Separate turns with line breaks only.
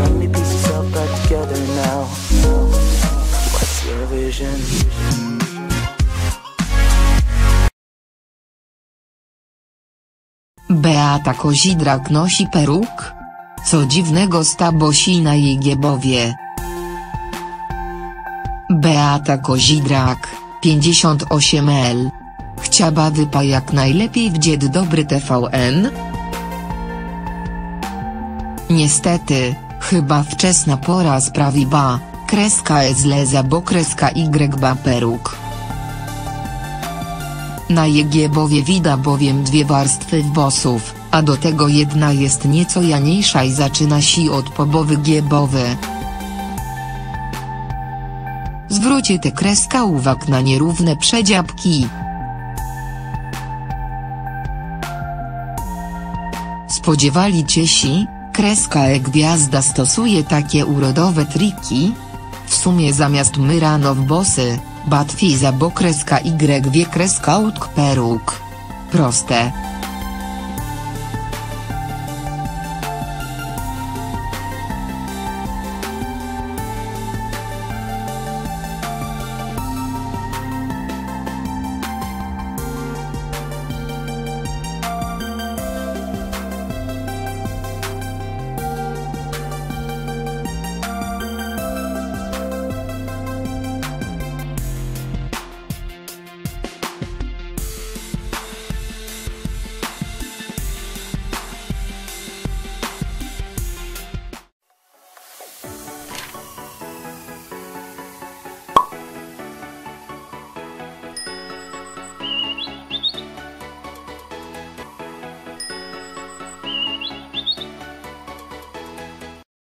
many pieces all back together now. What's your vision?
Beata Kozidrak nosi peruk? Co dziwnego stabosi na jej giebowie. Beata Kozidrak, 58L. Chciała wypa jak najlepiej w Dzień Dobry TVN? Niestety, chyba wczesna pora sprawiła, kreska S leza bo kreska Y ba peruk. Na Jegiebowie widać bowiem dwie warstwy włosów, a do tego jedna jest nieco janiejsza i zaczyna się od pobowy giebowy. Zwróćcie te kreska uwag na nierówne przedziabki. Spodziewaliście się, kreska e-gwiazda stosuje takie urodowe triki? W sumie zamiast myrano w bosy, batwiza bo kreska Y wie kreska utk peruk. Proste.